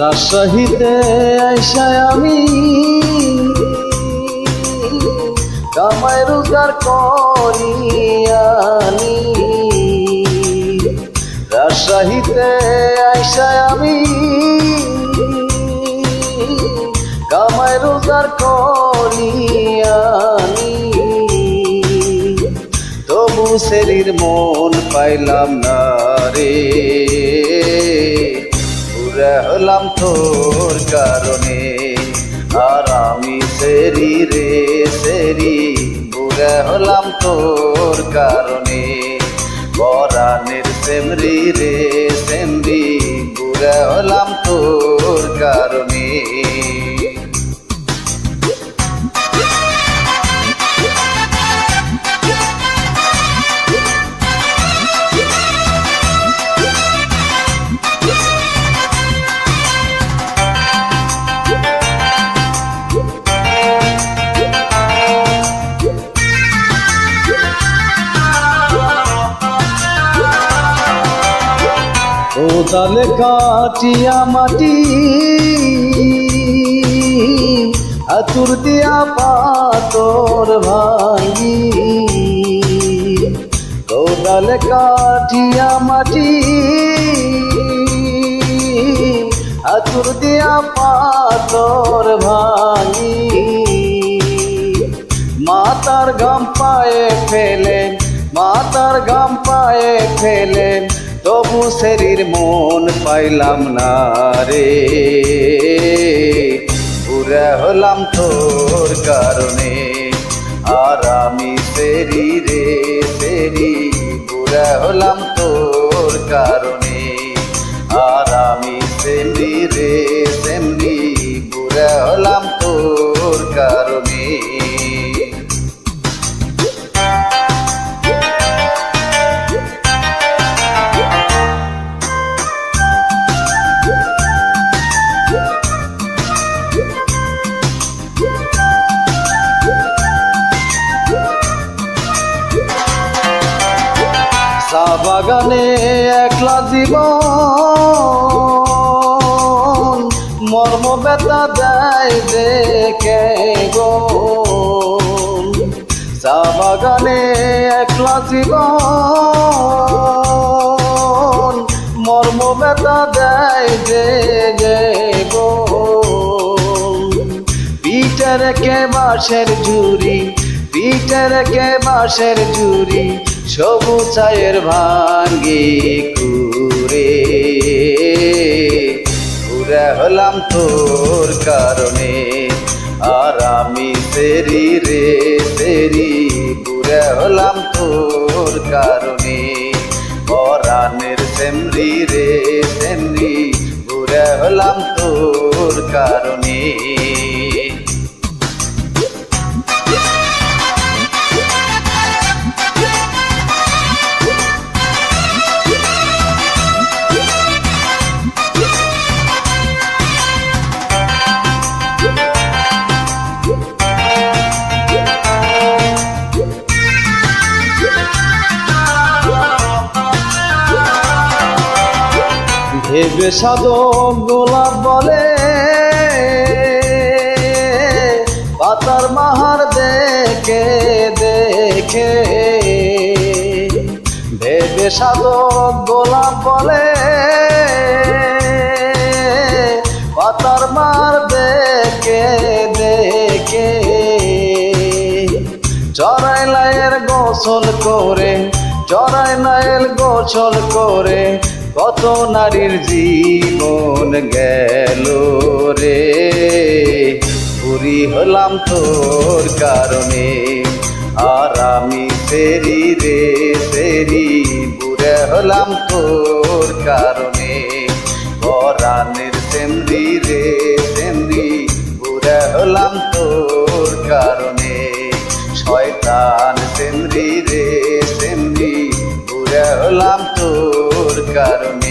রাজশাহীতে আইসায় আমি। কামাই রোজগার করিয়ানি রাজশাহীতে আইসায় আমি। কামাই রোজগার করিয়ানি তবু শরীর মন পাইলাম না রে। হলাম তোর কারণে। আর আমি সেরি রে, সেরি, বুড়ে হলাম তোর কারণে। বরানের সেমরি রে, সেমরি, বুড়ে হলাম তোর কারণে। কোদালে কাটিয়া মাটি, আতুর দিয়া পাতর ভাঙি। কোদালে কাটিয়া মাটি, আতুর দিয়া পাতর ভাঙি। মাতার গাম পায়ে ফেলে মাতার গাম পায়ে ফেলে তবু শরীর মন পাইলাম না রে। পুরা হলাম তোর কারণে, আর আমি শরীরে রে সেরি পুরা হলাম বাগানে একলা জীবন, মর্ম ব্যথা দেয় দেখে গো চা বাগানে একলা জীবন, মর্ম ব্যথা দেয় যে গো পিটার কে বাঁশের ঝুরি পিটার কে বাঁশের ঝুরি সবু চায়ের ভাঙ্গি কুরে পুরা হলাম তোর কারণে, আর আমি সেরি রে সেরি পুরা হলাম তোর কারণে পরাণের সেমরি রে সেমরি। পুরা হলাম তোর কারণে। সাধক গোলাপ বলে, পাতার মাহার দেখে দেখে। ভেবে সাধক গোলাপ বলে, পাতার মার দেখে দেখে। চড়াই লাইয়ের গোসল করে, চড়াই লাইয়ের গোসল করে কত নারীর জীবন গেল রে? পুরি হলাম তোর কারণে, আর আমি সেরি রে সেরি বুড়ে হলাম তোর কারণে, পরাণের সেমরি রে সেমরি। বুড়ে হলাম তোর কারণে, শয়তান সেমরি রে সেমরি। বুড়ে হলাম তোর কারণে